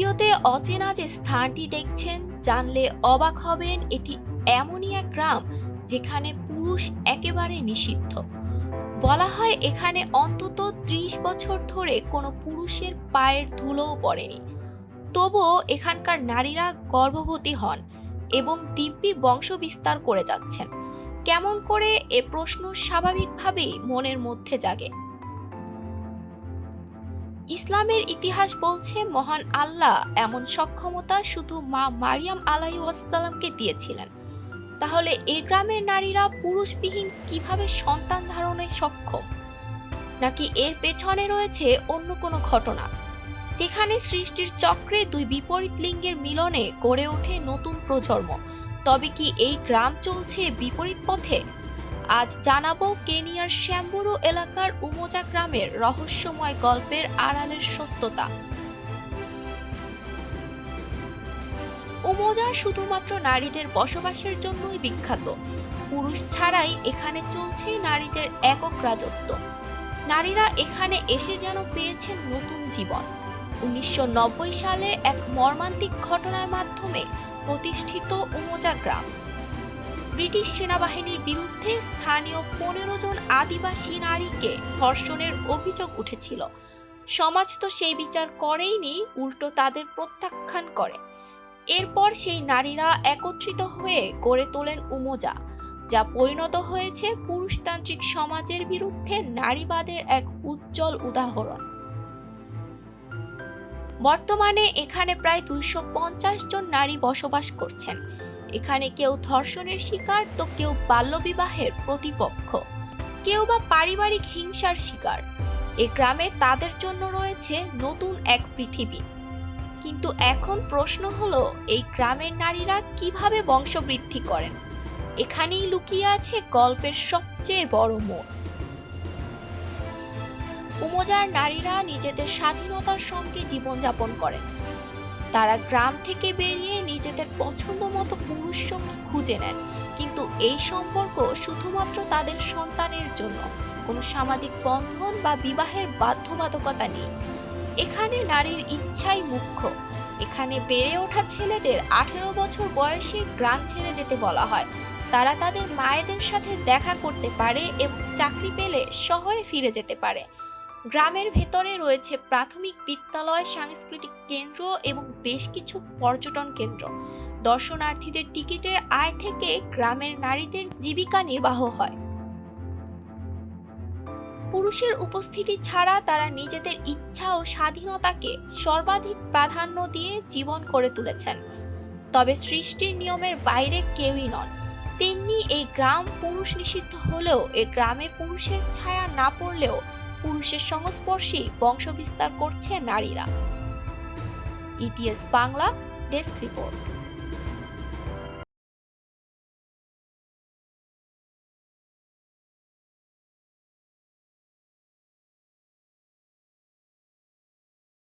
ভিডিওতে অচেনা যে স্থানটি দেখছেন, জানলে অবাক হবেন এটি এমনই এক গ্রাম যেখানে পুরুষ একেবারে নিষিদ্ধ। বলা হয় এখানে অন্তত ত্রিশ বছর ধরে কোনো পুরুষের পায়ের ধুলোও পড়েনি। তবুও এখানকার নারীরা গর্ভবতী হন এবং দিব্যি বংশ বিস্তার করে যাচ্ছেন। কেমন করে এ প্রশ্ন স্বাভাবিকভাবেই মনের মধ্যে জাগে। ইসলামের ইতিহাস বলছে, মহান আল্লাহ এমন সক্ষমতা শুধু মা মারিয়াম আলাই ওয়াসাল্লামকে দিয়েছিলেন। তাহলে এ গ্রামের নারীরা পুরুষবিহীন কীভাবে সন্তান ধারণে সক্ষম? নাকি এর পেছনে রয়েছে অন্য কোনো ঘটনা? যেখানে সৃষ্টির চক্রে দুই বিপরীত লিঙ্গের মিলনে গড়ে ওঠে নতুন প্রজন্ম। তবে কি এই গ্রাম চলছে বিপরীত পথে? আজ জানাব কেনিয়ার শ্যাম্বুরু এলাকার উমোজা গ্রামের রহস্যময় গল্পের আড়ালের সত্যতা। উমোজা শুধুমাত্র নারীদের বসবাসের জন্যই বিখ্যাত। পুরুষ ছাড়াই এখানে চলছে নারীদের একক রাজত্ব। নারীরা এখানে এসে যেন পেয়েছেন নতুন জীবন। উনিশশো নব্বই সালে এক মর্মান্তিক ঘটনার মাধ্যমে প্রতিষ্ঠিত উমোজা গ্রাম। ব্রিটিশ সেনাবাহিনীর বিরুদ্ধে স্থানীয় পনেরো জন আদিবাসী নারীকে ধর্ষণের অভিযোগ উঠেছিল। সমাজ তো সেই বিচার করেইনি, উল্টো তাদের প্রত্যাখ্যান করে। এরপর সেই নারীরা একত্রিত হয়ে গড়ে তোলেন উমোজা, যা পরিণত হয়েছে পুরুষতান্ত্রিক সমাজের বিরুদ্ধে নারীবাদের এক উজ্জ্বল উদাহরণ। বর্তমানে এখানে প্রায় দুইশো পঞ্চাশ জন নারী বসবাস করছেন। এখানে কেউ ধর্ষণের শিকার, তো কেউ বাল্যবিবাহের প্রতিপক্ষ। কেউ বা পারিবারিক হিংসার শিকার। এ গ্রামে তাদের জন্য রয়েছে নতুন এক পৃথিবী। কিন্তু এখন প্রশ্ন হলো, এই গ্রামের নারীরা কীভাবে বংশবৃদ্ধি করেন? এখানেই লুকিয়ে আছে গল্পের সবচেয়ে বড় মোড়। উমজার নারীরা নিজেদের স্বাধীনতার সঙ্গে জীবনযাপন করেন। তারা গ্রাম থেকে বেরিয়ে নিজেদের পছন্দ মতো পুরুষ সঙ্গী খুঁজে নেন। কিন্তু এই সম্পর্ক শুধুমাত্র তাদের সন্তানের জন্য, কোনো সামাজিক বন্ধন বা বিবাহের বাধ্যবাধকতা নেই। এখানে নারীর ইচ্ছাই মুখ্য। এখানে বেড়ে ওঠা ছেলেদের আঠেরো বছর বয়সে গ্রাম ছেড়ে যেতে বলা হয়। তারা তাদের মায়েদের সাথে দেখা করতে পারে এবং চাকরি পেলে শহরে ফিরে যেতে পারে। গ্রামের ভেতরে রয়েছে প্রাথমিক বিদ্যালয়, সাংস্কৃতিক কেন্দ্র এবং বেশ কিছু পর্যটন কেন্দ্র। দর্শনার্থীদের টিকিটের আয় থেকে গ্রামের নারীদের জীবিকা নির্বাহ হয়। পুরুষের উপস্থিতি ছাড়া তারা নিজেদের ইচ্ছা ও স্বাধীনতাকে সর্বাধিক প্রাধান্য দিয়ে জীবন করে তুলেছেন। তবে সৃষ্টির নিয়মের বাইরে কেউই নন। তেমনি এই গ্রাম পুরুষ নিষিদ্ধ হলেও, এ গ্রামে পুরুষের ছায়া না পড়লেও পুরুষের সংস্পর্শী বংশ বিস্তার করছে নারীরা। ETS Bangla desk report